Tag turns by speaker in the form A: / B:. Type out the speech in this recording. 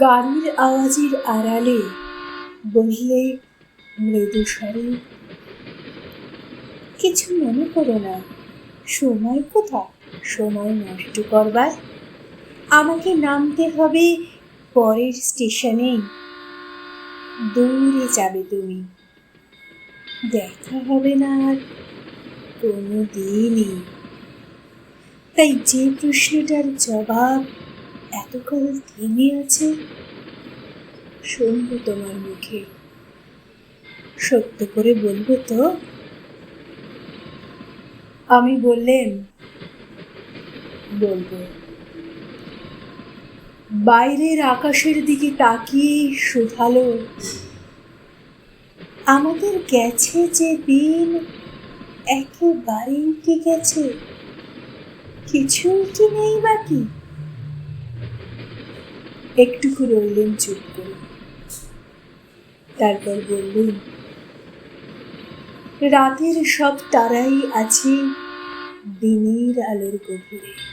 A: গাড়ির আওয়াজের আড়ালে বললে, মৃদু কিছু মনে করো না। সময় কোথা সময় নষ্ট করবার। আমাকে নামতে হবে পরের স্টেশনে। দূরে যাবে তুমি। দেখা হবে না আর কোনো দিনই। তাই যে প্রশ্নটার জবাব এতকাল থেমে আছে? শুনব তোমার মুখে। সত্য করে বলব তো। আমি বললেন, বলব। বাইরের আকাশের দিকে তাকিয়ে শুধালো। আমাদের গেছে যে দিন, একেবারেই কি গেছে? কিছুই কি নেই বাকি একটুকু রইলেন চুপ করে। তারপর বললেন রাতের সব তারাই আছে দিনের আলোর গভীরে।